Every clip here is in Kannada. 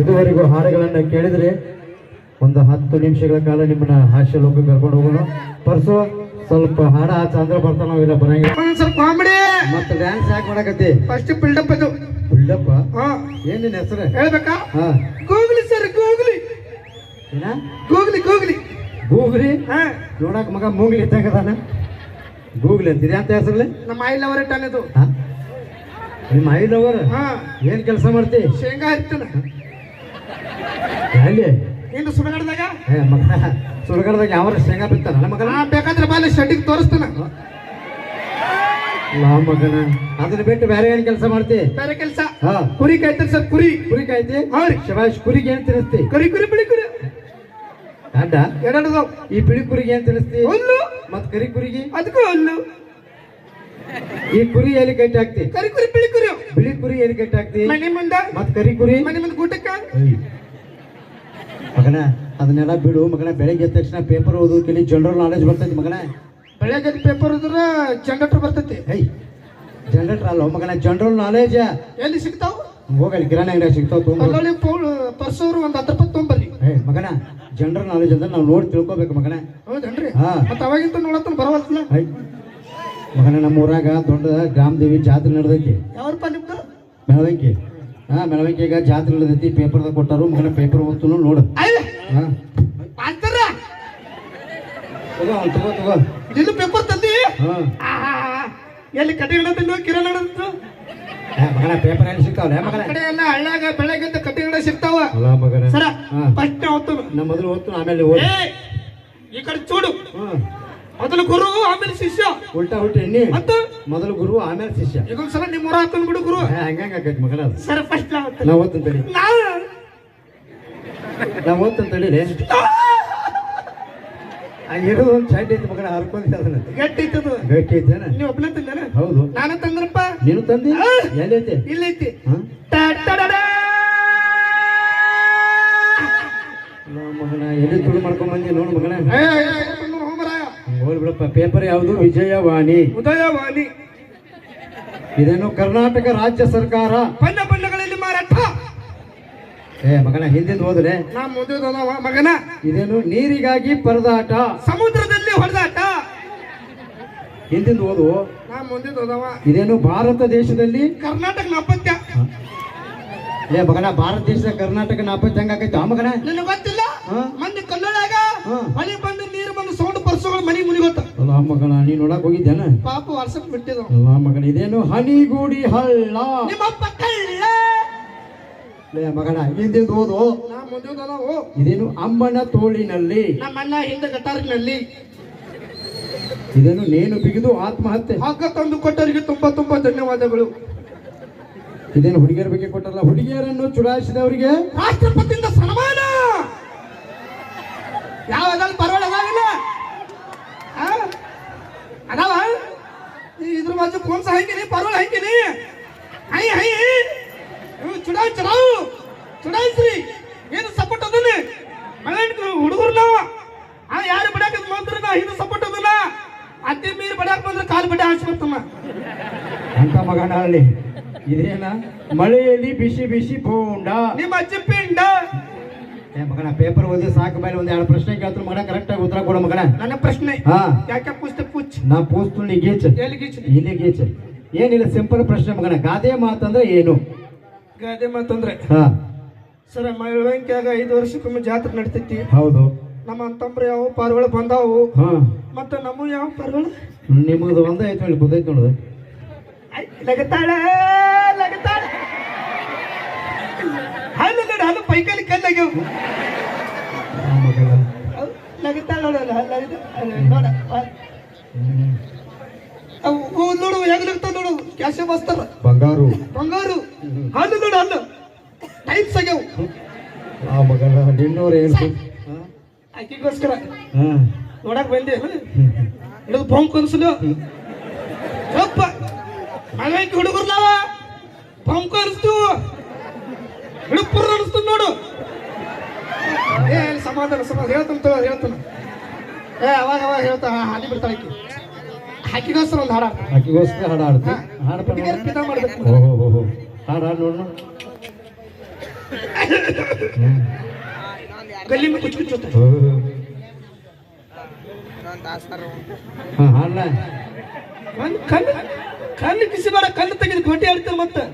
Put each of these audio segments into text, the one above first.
ಇದುವರೆಗೂ ಹಾಡುಗಳನ್ನು ಕೇಳಿದರೆ ಒಂದು ಹತ್ತು ನಿಮಿಷಗಳ ಕಾಲ ನಿಮ್ಮನ್ನ ಹಾಸ್ಯ ಲೋಕ ಕರ್ಕೊಂಡು ಹೋಗೋಣ. ಪರ್ಸು ಸ್ವಲ್ಪ ಹಾಡ ಚಂದ್ರ ಬರ್ತಾನೋ ಇಲ್ಲ ಬರಂಗಿಲ್ಲ. ಒಂದ್ ಸ್ವಲ್ಪ ಕಾಮಿಡಿ. ಮತ್ತೆ ಡ್ಯಾನ್ಸ್ ಯಾಕೆ ಮಾಡಕತ್ತಿ? ಫಸ್ಟ್ ಬಿಲ್ಡಪ್ ಅದು ಬಿಲ್ಡಪ್ಪ ಹಾ. ಏನ್ ನಿನ್ನ ಹೆಸರು? ಹೇಳ್ಬೇಕಾ? Googly sir Googly. ಏನ? Googly Googly. ಗೂಗ್ಲಿ? ನೋಡಕ್ ಮಗ ಮೂಗ್ಲಿ ಇದ್ದಂಗದಾನ ಗೂಗ್ಲಿ ಅಂತೀರಿ ಅಂತ ಹೆಸರಲ್ಲಿ? ನಮ್ಮ ಟನ್ ಇದು ಹಾ? ನಿಮ್ಮ ಐದವರ ಅವರ್ ಏನ್ ಕೆಲಸ ಮಾಡ್ತಿ? ಶೇಂಗಾ ಹರಿತಾನ. ಅಲ್ಲಿ ಇನ್ನು ಸುಡಗಡ್ದಾಗ ಏ ಮಗ ಸುರಗಡದಾಗ ಯಾವ ಶೇಂಗಾ ಬಿತ್ತಾನ ನನ್ನ ಮಗನ? ಹಾ ಬೇಕಾದ್ರೆ ಬಾಲಿ ಶೆಡ್ಡಿಗೆ ತೋರಿಸ್ತಾನ. ಲಾ ಮಗನ ಅದನ್ನ ಬಿಟ್ಟು ಬೇರೆ ಏನ್ ಕೆಲಸ ಮಾಡ್ತಿ? ಬೇರೆ ಕೆಲಸ. ಹಾ. ಕುರಿ ಕಾಯ್ತಾರೆ ಸರ್ ಕುರಿ. ಕುರಿ ಕಾಯ್ತಿ ಹಾ ರೀ. ಶಬಾಷ್ ಕುರಿಗೆ ಏನ್ ತಿನ್ನಿಸ್ತಿ? ಕರಿ ಕುರಿ ಬಿಳಿ ಕುರಿ. ಅಡ್ಡ? ಎರಡು ಈ ಬಿಳಿ ಕುರಿಗೆ ಏನ್ ತಿನ್ನಿಸ್ತಿ? ಹುಲ್ಲು. ಮತ್ ಕರಿ ಕುರಿಗೆ? ಅದಕ್ಕೂ ಹುಲ್ಲು. ಈ ಕುರಿ ಎಲ್ಲಿ ಕಟ್ಟಿ ಹಾಕ್ತಿ ಕರಿ ಕುರಿ ಬಿಳಿ ಕುರಿ. ಬಿಳಿ ಕುರಿ ಎಲ್ಲಿ ಕಟ್ಟಿ ಹಾಕ್ತಿ ಮನೆ ಮುಂದ. ಮತ್ ಕರಿ ಕುರಿ? ಮನೆ ಮುಂದೆ ಊಟಕ್ಕ. ಮಗನ ಅದನ್ನೆಲ್ಲ ಬಿಡು. ಮಗನ ಬೆಳಗ್ಗೆ ಎದ್ದ ತಕ್ಷಣ ಪೇಪರ್ ಓದೋದಕ್ಕೆ ಜನರಲ್ ನಾಲೆಜ್ ಬರ್ತೈತಿ ಮಗನ. ಬೆಳಗ್ಗೆ ಪೇಪರ್ ಓದಿದ್ರೆ ಜನರೇಟರ್ ಬರ್ತೈತಿ. ಐ ಜನರೇಟರ್ ಅಲ್ಲ ಮಗನ ಜನರಲ್ ನಾಲೆಜ್ ಎಲ್ಲಿ ಸಿಗ್ತಾವ? ಹೋಗಲಿ ಕಿರಾಣಿ ಅಂಗಡಿ ಸಿಗ್ತಾವ ತೊಗೊಂಡು ಪರ್ಸೋರು ಒಂದ್ ಹತ್ತು ರೂಪಾಯಿ ತೊಗೊಂಬರ್ರಿ ಏ ಮಗನ ಜನರಲ್ ನಾಲೆಜ್ ಅಂದ್ರೆ ನಾವು ನೋಡಿ ತಿಳ್ಕೊಬೇಕು ಮಗನ. ಹೌದನ್ರಿ? ಹಾಂ. ಮತ್ತೆ ಅವಾಗಿಂತ ನೋಡತ್ತ ಬರವಲ್ಲ ಐ ಮಗನ ನಮ್ಮ ಊರಾಗ ದೊಡ್ಡ ಗ್ರಾಮದೇವಿ ಜಾತ್ರೆ ನಡೆದೈತಿ. ಯಾವ್ರಪ್ಪ ನಿಮ್ದು? ಮೆಳವಂಕಿ ಹಾ ಮೆಳವಂಕಿಗ ಜಾತ್ರೆ ನಡೆದೈತಿ ಪೇಪರ್ದಾಗ ಕೊಟ್ಟರು ಮಗನ ಪೇಪರ್ ಓದ್ತು ನೋಡು. ಹಾ. ಅಂತಾರ ತಗೋ ಅವ್ನ್ ತಗೋ ತಗೋ. ಇದು ಪೇಪರ್ ತಂದಿ? ಹಾ. ಆಹಾ. ಎಲ್ಲಿ ಕಟ್ಟಿ ಹಿಡತಿದ್ದು ಕಿರಣ ಹಿಡತಿದ್ದು ಏ, ಮಗನ ಪೇಪರ್ ಎಲ್ಲಿ ಸಿಗ್ತಾವಲ್ಲ ಮಗನ? ಕಡೆ ಎಲ್ಲ ಹಳ್ಳಾಗ ಬೆಳಗ್ಗೆ ಕಟ್ಟಿ ಹಿಡ ಸಿಗ್ತಾವ. ಅಲ್ಲ ಮಗನ. ಸರ ಹಾ. ಫಸ್ಟ್ ಅವತ್ತು ನಮ್ಮ ಮೊದಲು ಓದ್ತು ಆಮೇಲೆ ಓದ್ ಏ ಈ ಕಡೆ ಚೂಡು. ಹ್ಮ್ ಮೊದಲು ಗುರು ಆಮೇಲೆ ಶಿಷ್ಯ. ಉಲ್ಟಾ ಹುಟ್ಟಿ ಎಣ್ಣಿ. ಅಂತ ಮೊದಲು ಗುರು ಆಮೇಲೆ ಶಿಷ್ಯ. ಇದೊಂದ್ ಸಲ ನಿಮ್ಮ ಊರ ಹಾಕೊಂಡ್ ಬಿಡು ಗುರು. ಹಂಗಂಗ ಆಕೈತಿ ಮಗನ ಸರ್ ಫಸ್ಟ್ ನಾ ಓದ್ತಂತ ತಡಿ. ನಾ ನಾ ಓದ್ತಂತ ತಡಿಲಿ ಹಂಗಿರೋದು ಒಂದು ಚಡ್ಡಿ ಐತಿ ಮಗನ ಹರ್ಕೊಂಡ್ ಅದನ್ನ. ಗಟ್ಟಿ ಇತ್ತದು ಗಟ್ಟಿ ಐತೇನ ನೀವು ಒಬ್ಬನೇ ತಿಂದೇನ? ಹೌದು. ನಾನು ತಂದ್ರಪ್ಪ ನೀನು ತಂದಿ? ಆ. ಎಲ್ಲಿ ಐತಿ? ಇಲ್ಲೈತಿ ಹಾ ಟಡಡಡ. ನಾ ಮಗನ ಎಲ್ಲಿ ತುಳು ಮಾಡ್ಕೊಂಡ್ ಬಂದಿ ನೋಡು ಮಗನ ಏ, ಏ, ಏ, ಬಂದು ಹೋಮರಾಯ. ಹೋಲ್ ಬಿಡಪ್ಪ ಪೇಪರ್ ಯಾವುದು? ವಿಜಯವಾಣಿ. ಉದಯವಾಣಿ. ಇದನ್ನು ಕರ್ನಾಟಕ ರಾಜ್ಯ ಸರ್ಕಾರ. ಬಣ್ಣ ಬಣ್ಣಗಳಲ್ಲಿ ಮಾರಾಟ. ಏ ಮಗನ ಹಿಂದಿಂದ ಹೋದ್ರೆ. ನಾ ಮುಂದೆ ಮಗನ. ಇದೇನು ನೀರಿಗಾಗಿ ಪರದಾಟ. ಸಮುದ್ರದಲ್ಲಿ ಹೊಡೆದಾಟ. ಹಿಂದಿಂದ ಓದು ನಾ ಮುಂದೆ ಇದೇನು ಭಾರತ ದೇಶದಲ್ಲಿ. ಕರ್ನಾಟಕ ನಾಪತ್ಯ ಏ ಮಗನ ಭಾರತ ದೇಶದ ಕರ್ನಾಟಕ ನಾಪತ್ಯ ಹಂಗಾಗೈತೆ ಆ ಮಗನ? ನಿನಗೆ ಗೊತ್ತಿಲ್ಲ? ಮಂದಿ ಕಲ್ಲೊಳಗ ಮನೆ ಮಳೆ ಬಂದು ಅಲ್ಲ ಮಗನ ನೀ ನೋಡಕ್ ಹೋಗಿದ್ದೇನ? ಪಾಪ ವಾಟ್ಸಪ್ ಬಿಟ್ಟಿದ್ರು. ಅಲ್ಲ ಮಗನ ಇದೇನು ಹನಿಗೂಡಿ ಹಳ್ಳ? ನಿಮ್ಮಪ್ಪ ಕಳ್ಳ. ಲೇ ಮಗನ ಹಿಂದಿಂದ ಓದು. ನಾ ಮುಂದೆ ಓ ಇದೇನು ಅಮ್ಮನ ತೋಳಿನಲ್ಲಿ? ನಮ್ಮ ಹಿಂದೆ ಗಟಾರಿನಲ್ಲಿ. ಇದೇನು ನೇನು ಬಿಗಿದು ಆತ್ಮಹತ್ಯೆ? ಹಗ್ಗ ತಂದು ಕೊಟ್ಟವರಿಗೆ ತುಂಬಾ ತುಂಬಾ ಧನ್ಯವಾದಗಳು. ಇದೇನು ಹುಡುಗಿಯರ ಬಗ್ಗೆ ಕೊಟ್ಟಲ್ಲ ಹುಡುಗಿಯರನ್ನು ಚುಡಾಯಿಸಿದವರಿಗೆ? ರಾಷ್ಟ್ರಪತಿಯಿಂದ ಸನ್ಮಾನ! ಯಾವ್ದಾದ್ರು ಪರವಾಗಿಲ್ಲ? ಅದಾವ ಇದ್ರ ಬಾಜು ಕೋನ್ಸ ಹಾಕಿನಿ ಪರವಾಳ ಹಾಕಿನಿ. ಹೈ ಹೈ ಚುಡಾವ್ ಚುಡಾವ್ ಚುಡಾಯಿಸ್ರಿ ಏನು ಸಪೋರ್ಟ್ ಅದನ್ನ ಮಳೆ ಹುಡುಗರು ನಾವು. ಆ ಯಾರು ಬಿಡಾಕ ಬಂದ್ರ ನಾ ಇದು ಸಪೋರ್ಟ್ ಅದನ್ನ ಅತ್ತಿ ಮೀರಿ ಬಿಡಾಕ ಬಂದ್ರೆ ಕಾಲು ಬಡ್ಡೆ ಹಾಕ್ಸ್ಕೊತಮ್ಮ ಅಂತ ಮಗನ ಅಲ್ಲಿ. ಇದೇನ? ಮಳೆಯಲ್ಲಿ ಬಿಸಿ ಬಿಸಿ ಬೋಂಡ ನಿಮ್ಮ ಅಜ್ಜಿ ಪಿಂಡ ಏ ಮಗನ ಪೇಪರ್ ಓದಿ ಸಾಕು ಮೇಲೆ ಒಂದ್ ಎರಡು ಪ್ರಶ್ನೆ ಕೇಳ್ತಾರೆ ಮಗನ ಕರೆಕ್ಟ್ ಆಗಿ ಉತ್ತರ ಕೊಡು ಮಗನ. ನನ್ನ ಪ್ರಶ್ನೆ ಹಾ. ಯಾಕೆ ಪುಸ್ತಕ ಪುಚ್? ನಾ ಪೂಸ್ತುಳ್ಳಿ ಗೀಚ್. ಎಲ್ಲಿ ಗೀಚ್? ಇಲ್ಲಿ ಗೀಚ್. ಏನಿಲ್ಲ ಸಿಂಪಲ್ ಪ್ರಶ್ನೆ ಮಗನ. ಗಾದೆ ಮಾತಂದ್ರೆ ಏನು? ಗಾದೆ ಮಾತಂದ್ರೆ? ಹಾ. ಸರ ಮಳವಂಕ್ಯಾಗ ಐದು ವರ್ಷಕ್ಕೊಮ್ಮೆ ಜಾತ್ರೆ ನಡಿತೈತಿ. ಹೌದು. ನಮ್ಮ ಅಂತಂಬ್ರ ಯಾವ ಪಾರ್ಗಳು ಬಂದಾವು? ಹಾ. ಮತ್ತೆ ನಮ್ಮ ಯಾವ ಪಾರ್ಗಳು ನಿಮ್ಮದು ಒಂದೇ ಐತೆ ಹೇಳಿ ಗೊತ್ತೈತೆ ನೋಡು. ಐ, ಹಲ್ಲು ನೋಡಿ ಹಲ್ಲು ಪೈಕಲ್ಲಿ ಕಲ್ಲಾಗ್ಯವು. ಲಗತಾಳ ನೋಡಲ್ಲ ಹಲ್ಲು ನೋಡ ಅವ್- ನೋಡು ಹೆಂಗ್ ನಗ್ತಾವ ನೋಡು ಕ್ಯಾಶ್ ಬಸ್ತಾರ ಬಂಗಾರು. ಬಂಗಾರು. ಹಣ್ಣು ನೋಡು ಹಲ್ಲು ಟೈಪ್ಸ್ ಆಗ್ಯಾವು. ಆ ಮಗನ ನಿನ್ನೋರು ಏನು? ಆಕಿಗೋಸ್ಕರ ನೋಡಕ್ ಬಂದೆ ಹಿಡಿದು ಬೊಂಕ್ ಅನ್ಸಲು ಯಪ್ಪ. ಮಗಕ್ಕೆ ಹುಡುಗರು ನಾವ ಬೊಂಕ್ ಅನಿಸ್ತು. ಹಿಡುಪುರ್ ಅನಿಸ್ತು ನೋಡು. ಏ ಸಮಾಧಾನ ಸಮಾಧಾನ. ಹೇಳ್ತಾನ ತಗೋ ಹೇಳ್ತಾನ. ಏ ಅವಾಗ ಅವಾಗ ಹೇಳ್ತಾ ಹಾಲಿ ಬಿಡ್ತಾಳೆ ಆಕಿ. ಹಾಕಿಗೋಸ್ಕರ ಒಂದು ಹಾಡ ಹಾಕಿಗೋಸ್ಕರ ಹಾಡು ಹಾಡ್ತಿ ಹಾಡು ಪಿತ ಮಾಡ್ಬೇಕು. ಓಹೋ ಹೋ ಹೋ ಹಾಡು ಹಾಡು ನೋಡು. ಗಲ್ಲಿ ಮೇಲೆ ಕುಚ್ ಕುಚ್. ಹಾ ಒಂದು ಕಣ್ಣು ಕಣ್ಣು ಕಣ್ಣು ಕಿಸಿ ಬೇಡ ಕಣ್ಣು ತೆಗೆದು ಕೋಟಿ ಆಡ್ತಾರೆ ಮತ್ತೆ.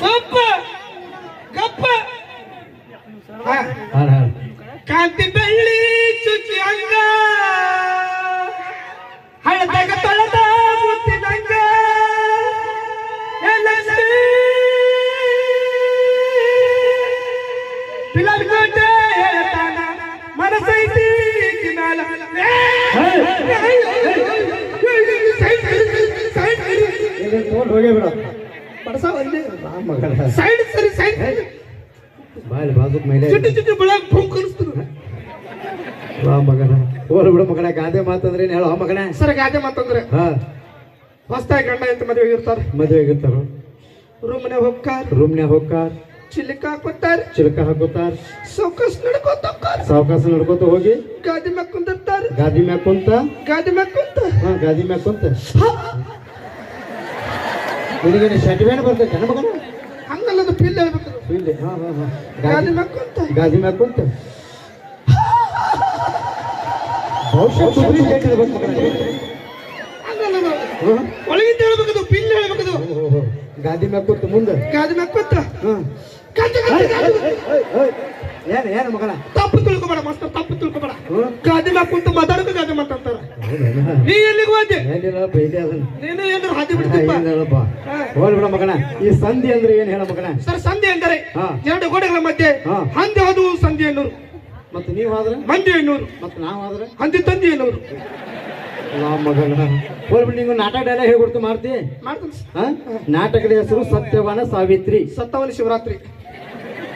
ಸ್ವಲ್ಪ ಮ್ಯಾಲ. ಸೈಡ್, ಹೋಗೇ ಬಿಡ ಒಂದೇ. ಸರಿ ಸೈಡ್ ಬಾಯ್ ಬಾಜುಕ್ ಮೇಲೆ ಚಿಟ್ಟಿ ಚಿಟ್ಟಿ ಬೆಳಗ್ ಭೂಮ್ ಕಲಿಸ್ತಾರೆ ರಾಮ ಮಗನ ಹೋಲ್ ಬಿಡು ಮಗನ ಗಾದೆ ಮಾತಂದ್ರೆ ಏನ್ ಹೇಳೋ ಮಗನೇ ಸರ್ ಗಾದೆ ಮಾತಂದ್ರೆ ಹಾ ಹೊಸ್ತಾಗಿ ಗಂಡ ಅಂತ ಮದುವೆ ಇರ್ತಾರೆ ಮದುವೆ ಇರ್ತಾರ ರೂಮ್ನೆ ಹೋಗ್ಕಾರ ರೂಮ್ನ್ಯಾಗ ಹೋಗ್ತಾರ ಚಿಲಿಕ ಹಾಕೋತಾರ ಚಿಲಕ ಹಾಕೋತಾರ ಸೌಕಸ್ ನಡ್ಕೋತ ಹೋಗ್ತಾರ ಸಾವಕಾಶ ನಡ್ಕೋತ ಹೋಗಿ ಗಾದಿ ಮ್ಯಾಗ ಕುಂದಿರ್ತಾರ ಗಾದಿ ಮ್ಯಾಗ ಕುಂತ ಗಾದಿ ಮ್ಯಾಗ ಕುಂತ ಹಾ ಗಾದಿ ಮ್ಯಾಗ ಕುಂತ ನಿನಗೇನು ಶಟಿವೇನ ಬರ್ತೈತೆ ನನ್ನ ಮಗನ ಹಂಗಲ್ಲದು ಪಿಲ್ ಹೇಳ್ಬೇಕು ಇಲ್ಲಿ ಹಾ ಹಾ ಹಾ ಗಾದಿ ಗಾದಿ ಮ್ಯಾಗ ಕುಂತ ಗಾದಿ ಮ್ಯಾಗ ಕುಂತ ಬಹುಶಃ ಸುದ್ದಿ ಕೇಳಿರ್ಬೇಕು ಮಗನ. ಹಂಗಲ್ಲ ಹಾ? ಒಳಗಿಂದ ಹೇಳ್ಬೇಕದು ಪಿಲ್ ಹೇಳ್ಬೇಕದು ಓ, ಓ, ಓ. ಗಾದಿ ಮ್ಯಾಗ ಕುಂತ ಮುಂದೆ. ಗಾದಿ ಮ್ಯಾಗ ಕುಂತ. ಏನು ಏನು ಮಗನ? ತಪ್ಪು ತಿಳ್ಕೊಬೇಡ ಮಾಸ್ತರ್ ತಪ್ಪು ತಿಳ್ಕೊಬೇಡ. ಗಾದಿ ಮ್ಯಾಗ ಕುಂತು ಮಾತಾಡೋಕೆ ಗಾದಿ ಮಾತಾಡ್ತಾರ? ನೀ ಎಲ್ಲಿಗೆ ಹೋದೆ? ಏನಿಲ್ಲ ಬೈಲಿ ಅದನ್ನ. ನೀನು ಏನಾದ್ರು ಹಾದಿ ಬಿಡ್ತಿಪ್ಪ? ಹೋಲ್ ಬಿಡ ಮಗನ. ಈ ಸಂಧಿ ಅಂದ್ರೆ ಏನ್ ಹೇಳ ಮಗಣ ಸರ್ ಸಂಧಿ ಎಂದರೆ ಹಾ. ಎರಡು ಗೋಡೆಗಳ ಮಧ್ಯೆ. ಹಂದಿ ಹೋದವು ಸಂಧಿ ಎನ್ನೂರು ಮತ್ತೆ ನೀವು ಆದ್ರೆ ಮಂದಿ ಎನ್ನೂರು ಮತ್ತೆ ನಾವು ಆದ್ರೆ ಹಂದಿ ತಂದಿ ಎನ್ನೂರು ನಾ ಮಗನ ಹೋಲ್ ಬಿಡು ನಾಟಕ ಡೈಲಾಗ್ ಮಾಡ್ತಿ ಮಾಡ್ತಾನೆ. ಹಾ? ನಾಟಕದ ಹೆಸರು ಸತ್ಯವನ ಸಾವಿತ್ರಿ. ಸತ್ತವನ ಶಿವರಾತ್ರಿ.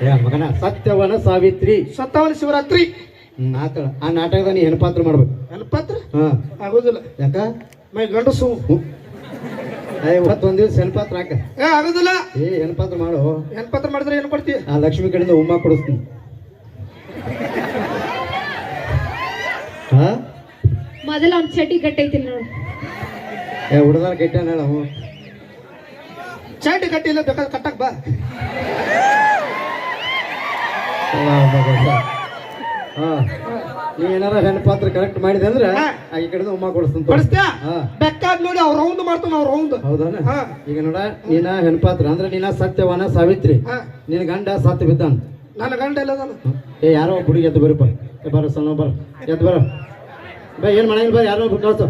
ಏ ಮಗನ ಸತ್ಯವನ ಸಾವಿತ್ರಿ. ಸತ್ತವನ ಶಿವರಾತ್ರಿ. ಆತ ಆ ನಾಟಕದ ನೀ ಹೆಣ್ಣು ಪಾತ್ರ ಮಾಡ್ಬೇಕು. ನೆನಪಾತ್ರ ಹಾ. ಆಗೋದಿಲ್ಲ. ಯಾಕ? ಮೈ ಗಂಡಸು. ಇವತ್ತೊಂದ್ ದಿವ್ಸ ಹೆಣ್ಣು ಪಾತ್ರ ಹಾಕ. ಏ ಆಗೋದಿಲ್ಲ. ಏ ಹೆಣ್ಣು ಪಾತ್ರ ಮಾಡು. ನೆನಪತ್ರ ಮಾಡಿದ್ರೆ ಏನು ಕೊಡ್ತೀಯ? ಆ ಲಕ್ಷ್ಮಿ ಕಡೆಯಿಂದ ಉಮ್ಮ ಕೊಡಿಸ್ತೀನಿ. ಮೊದಲ ಅವ್ನ ಚಟಿ ಕಟ್ಟೈತಿ ನೋಡು. ಏ ಹುಡುಗರ ಕೆಟ್ಟ ಚಾಟಿ ಕಟ್ಟಿಲ್ಲ ಬೇಕಾದ್ರೆ ಕಟ್ಟಕ್ ಬಾ. ಹಾ ನೀ ಏನಾರ ಹೆಣ್ಣು ಪಾತ್ರ ಕರೆಕ್ಟ್ ಮಾಡಿದೆ ಅಂದ್ರೆ ಆ ಈ ಕಡೆ ಉಮ್ಮ ಕೊಡಿಸ್ತೀನಿ ಬೆಕ್ಕಾದ್ ಹಾ. ಬೇಕಾದ್ ನೋಡಿ ಅವ್ರ ರೌಂಡ್ ಮಾಡ್ತಾನ ಅವ್ರ ರೌಂಡ್ ಹೌದಾನ? ಹಾ. ಈಗ ನೋಡ ನೀನ ಹೆಣ್ಣು ಪಾತ್ರ ಅಂದ್ರೆ ನೀನ ಸತ್ಯವನ ಸಾವಿತ್ರಿ. ಹಾ. ನಿನ್ನ ಗಂಡ ಸತ್ತು ಬಿದ್ದಾನ ನನ್ನ ಗಂಡ ಇಲ್ಲ ನಾನು ಏ ಯಾರೋ ಒಬ್ಬ ಹುಡುಗಿ ಎದ್ದು ಬರಪ್ಪ ಏ ಬರ ಸಣ್ಣ ಬರ. ಎದ್ದು ಬರ. ಬಾ ಏನು ಮಾಡಂಗಿಲ್ಲ ಬಾ ಯಾರೋ ಕಳ್ಸು.